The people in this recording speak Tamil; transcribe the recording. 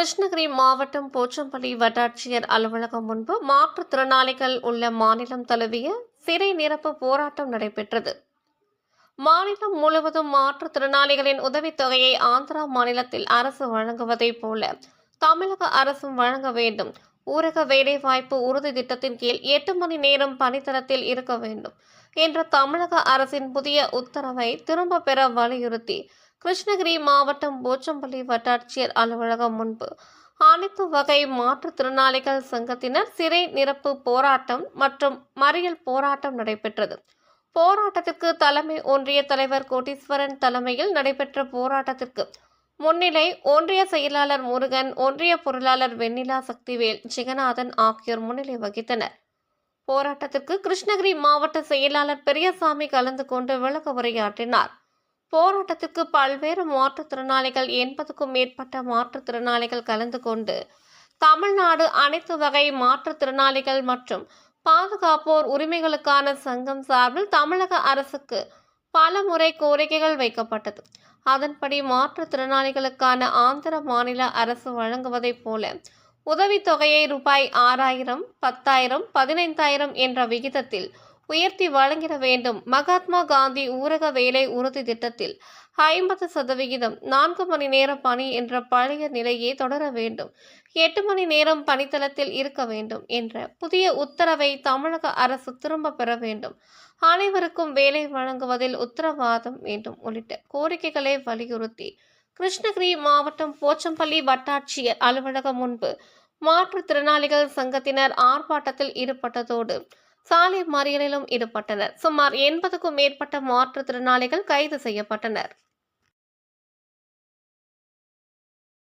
கிருஷ்ணகிரி மாவட்டம் போச்சம்பள்ளி வட்டாட்சியர் அலுவலகம் முன்பு மாற்றுத்திறனாளிகள் உள்ள மாநிலம் தழுவிய சிறை நிரப்பு போராட்டம் நடைபெற்றது. மாநிலம் முழுவதும் மாற்றுத்திறனாளிகளின் உதவித்தொகையை ஆந்திரா மாநிலத்தில் அரசு வழங்குவதைப் போல தமிழக அரசும் வழங்க வேண்டும். ஊரக வேலைவாய்ப்பு உறுதி திட்டத்தின் கீழ் எட்டு மணி நேரம் பணித்தளத்தில் இருக்க வேண்டும் என்ற தமிழக அரசின் புதிய உத்தரவை திரும்ப பெற வலியுறுத்தி கிருஷ்ணகிரி மாவட்டம் போச்சம்பள்ளி வட்டாட்சியர் அலுவலகம் முன்பு அனைத்து வகை மாற்றுத்திறனாளிகள் சங்கத்தினர் சிறை நிரப்பு போராட்டம் மற்றும் மறியல் போராட்டம் நடைபெற்றது. போராட்டத்திற்கு தலைமை ஒன்றிய தலைவர் கோட்டீஸ்வரன் தலைமையில் நடைபெற்ற போராட்டத்திற்கு முன்னிலை ஒன்றிய செயலாளர் முருகன் ஒன்றிய பொருளாளர் வெண்ணிலா சக்திவேல் ஜெகநாதன் ஆகியோர் முன்னிலை வகித்தனர். போராட்டத்திற்கு கிருஷ்ணகிரி மாவட்ட செயலாளர் பெரியசாமி கலந்து கொண்டு விளக்க உரையாற்றினார். போராட்டத்திற்கு பல்வேறு மாற்றுத்திறனாளிகள் எண்பதுக்கும் மேற்பட்ட மாற்றுத்திறனாளிகள் கலந்து கொண்டு தமிழ்நாடு அனைத்து வகை மாற்றுத்திறனாளிகள் மற்றும் பாதுகாப்போர் உரிமைகளுக்கான சங்கம் சார்பில் தமிழக அரசுக்கு பல முறை கோரிக்கைகள் வைக்கப்பட்டது. அதன்படி மாற்றுத்திறனாளிகளுக்கான ஆந்திர மாநில அரசு வழங்குவதைப் போல உதவித்தொகையை ரூபாய் ஆறாயிரம் பத்தாயிரம் பதினைந்தாயிரம் என்ற விகிதத்தில் உயர்த்தி வழங்கிட வேண்டும். மகாத்மா காந்தி ஊரக வேலை உறுதி திட்டத்தில் ஐம்பது சதவிகிதம் நான்கு மணி நேர பணி என்ற பழைய நிலையே தொடர வேண்டும். எட்டு மணி நேரம் பணித்தளத்தில் இருக்க வேண்டும் என்ற புதிய உத்தரவை தமிழக அரசு திரும்ப பெற வேண்டும். அனைவருக்கும் வேலை வழங்குவதில் உத்தரவாதம் வேண்டும் உள்ளிட்ட கோரிக்கைகளை வலியுறுத்தி கிருஷ்ணகிரி மாவட்டம் போச்சம்பள்ளி வட்டாட்சியர் அலுவலகம் முன்பு மாற்றுத்திறனாளிகள் சங்கத்தினர் ஆர்ப்பாட்டத்தில் ஈடுபட்டதோடு சாலை மறியலிலும் ஈடுபட்டனர். சுமார் எண்பதுக்கும் மேற்பட்ட மாற்றுத்திறனாளிகள் கைது செய்யப்பட்டனர்.